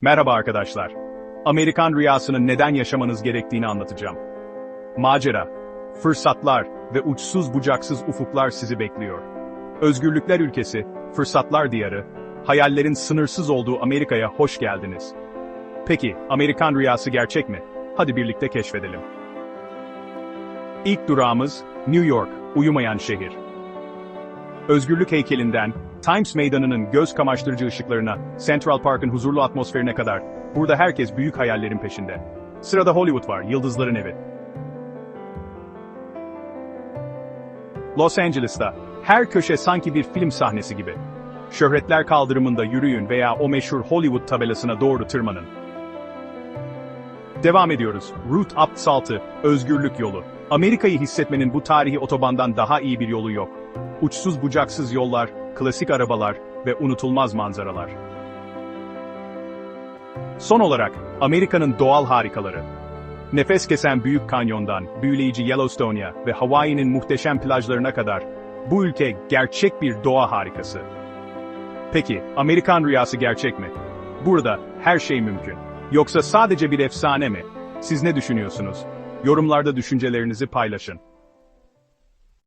Merhaba arkadaşlar. Amerikan rüyasını neden yaşamanız gerektiğini anlatacağım. Macera, fırsatlar ve uçsuz bucaksız ufuklar sizi bekliyor. Özgürlükler ülkesi, fırsatlar diyarı, hayallerin sınırsız olduğu Amerika'ya hoş geldiniz. Peki, Amerikan rüyası gerçek mi? Hadi birlikte keşfedelim. İlk durağımız New York, uyumayan şehir. Özgürlük heykelinden, Times Meydanı'nın göz kamaştırıcı ışıklarına, Central Park'ın huzurlu atmosferine kadar, burada herkes büyük hayallerin peşinde. Sırada Hollywood var, yıldızların evi. Los Angeles'ta, her köşe sanki bir film sahnesi gibi. Şöhretler kaldırımında yürüyün veya o meşhur Hollywood tabelasına doğru tırmanın. Devam ediyoruz. Route 66, özgürlük yolu. Amerika'yı hissetmenin bu tarihi otobandan daha iyi bir yolu yok. Uçsuz bucaksız yollar, klasik arabalar ve unutulmaz manzaralar. Son olarak, Amerika'nın doğal harikaları. Nefes kesen Büyük Kanyon'dan, büyüleyici Yellowstone'a ve Hawaii'nin muhteşem plajlarına kadar, bu ülke gerçek bir doğa harikası. Peki, Amerikan rüyası gerçek mi? Burada her şey mümkün. Yoksa sadece bir efsane mi? Siz ne düşünüyorsunuz? Yorumlarda düşüncelerinizi paylaşın.